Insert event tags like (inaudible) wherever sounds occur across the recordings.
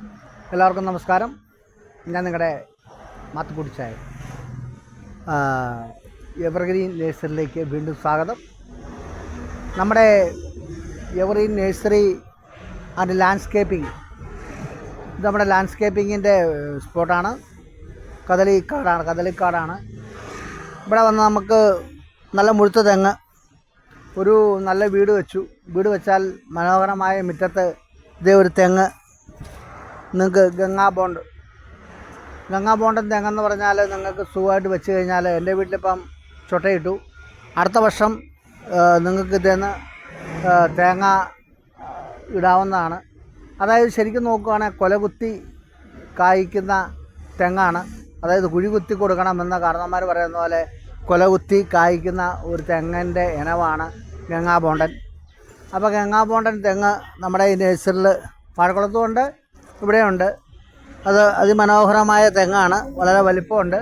എല്ലാവർക്കും നമസ്കാരം. ഞാൻ നിങ്ങളുടെ മാത്തുക്കുടിച്ചായ എവർഗ്രീൻ നേഴ്സറിയിലേക്ക് വീണ്ടും സ്വാഗതം. നമ്മുടെ എവർഗ്രീൻ നേഴ്സറി ആൻഡ് ലാൻഡ്സ്കേപ്പിംഗ്. ഇത് നമ്മുടെ ലാൻഡ്സ്കേപ്പിങ്ങിന്റെ സ്പോട്ടാണ്. കദളിക്കാടാണ് കദളിക്കാടാണ്. ഇവിടെ വന്ന് നമുക്ക് നല്ല മുഴുത്ത തെങ്ങ് ഒരു നല്ല വീട് വെച്ചു. വീട് വെച്ചാൽ മനോഹരമായ മുറ്റത്ത് ഇതേ ഒരു തെങ്ങ് നിങ്ങൾക്ക് ഗംഗാ ബോണ്ട് ഗംഗാ ബോണ്ടൻ തെങ്ങെന്ന് പറഞ്ഞാൽ നിങ്ങൾക്ക് സുഖമായിട്ട് വെച്ച് കഴിഞ്ഞാൽ എന്റെ വീട്ടിലിപ്പം ചൊട്ടയിട്ടു. അടുത്ത വർഷം നിങ്ങൾക്ക് ഇതേന്ന് തേങ്ങ ഇടാവുന്നതാണ്. അതായത് ശരിക്കും നോക്കുകയാണെങ്കിൽ കൊലകുത്തി കായ്ക്കുന്ന തെങ്ങാണ്. അതായത് കുഴി കുത്തി കൊടുക്കണമെന്ന് കാരണന്മാർ പറയുന്ന പോലെ കൊലകുത്തി കായ്ക്കുന്ന ഒരു തെങ്ങിന്റെ ഇനവാണ് ഗംഗാ ബോണ്ടൻ അപ്പോൾ ഗംഗാ ബോണ്ടൻ തെങ്ങ് നമ്മുടെ ഈ നേഴ്സറിൽ വാഴക്കുളത്തുമുണ്ട് ഇവിടെയുണ്ട്. അത് അതിമനോഹരമായ തെങ്ങാണ്. വളരെ വലിപ്പമുണ്ട്.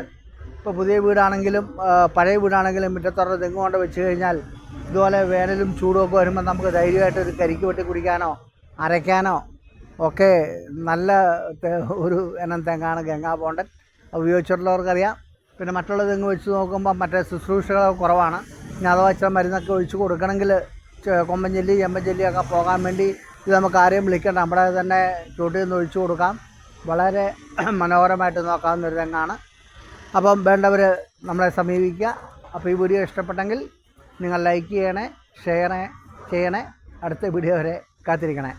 ഇപ്പോൾ പുതിയ വീടാണെങ്കിലും പഴയ വീടാണെങ്കിലും മുറ്റത്തോടെ തെങ്ങ് കൊണ്ട് വെച്ച് കഴിഞ്ഞാൽ ഇതുപോലെ വേനലും ചൂടും ഒക്കെ വരുമ്പോൾ നമുക്ക് ധൈര്യമായിട്ട് ഒരു കരിക്ക് വെട്ടി കുടിക്കാനോ അരയ്ക്കാനോ ഒക്കെ നല്ല ഒരു ഇനം തെങ്ങാണ് ഗംഗാ പോണ്ടൻ. ഉപയോഗിച്ചിട്ടുള്ളവർക്കറിയാം. പിന്നെ മറ്റുള്ള തെങ്ങ് വെച്ച് നോക്കുമ്പോൾ മറ്റേ ശുശ്രൂഷകൾ കുറവാണ്. ഇനി അഥവാ ഇച്ചിരി മരുന്നൊക്കെ ഒഴിച്ച് കൊടുക്കണമെങ്കിൽ ചെ- കൊമ്പൻ ചെല്ലി ചെമ്പൻ ചെല്ലിയൊക്കെ പോകാൻ വേണ്ടി ഇത് നമുക്ക് ആരെയും വിളിക്കേണ്ട. നമ്മുടെ തന്നെ ചൂട്ടിൽ നിന്ന് ഒഴിച്ചു കൊടുക്കാം. വളരെ (clears throat) മനോഹരമായിട്ട് നോക്കാവുന്ന ഒരു തെങ്ങാണ്. അപ്പം വേണ്ടവർ നമ്മളെ സമീപിക്കുക. അപ്പോൾ ഈ വീഡിയോ ഇഷ്ടപ്പെട്ടെങ്കിൽ നിങ്ങൾ ലൈക്ക് ചെയ്യണേ ഷെയർ ചെയ്യണേ അടുത്ത വീഡിയോ വരെ കാത്തിരിക്കണേ.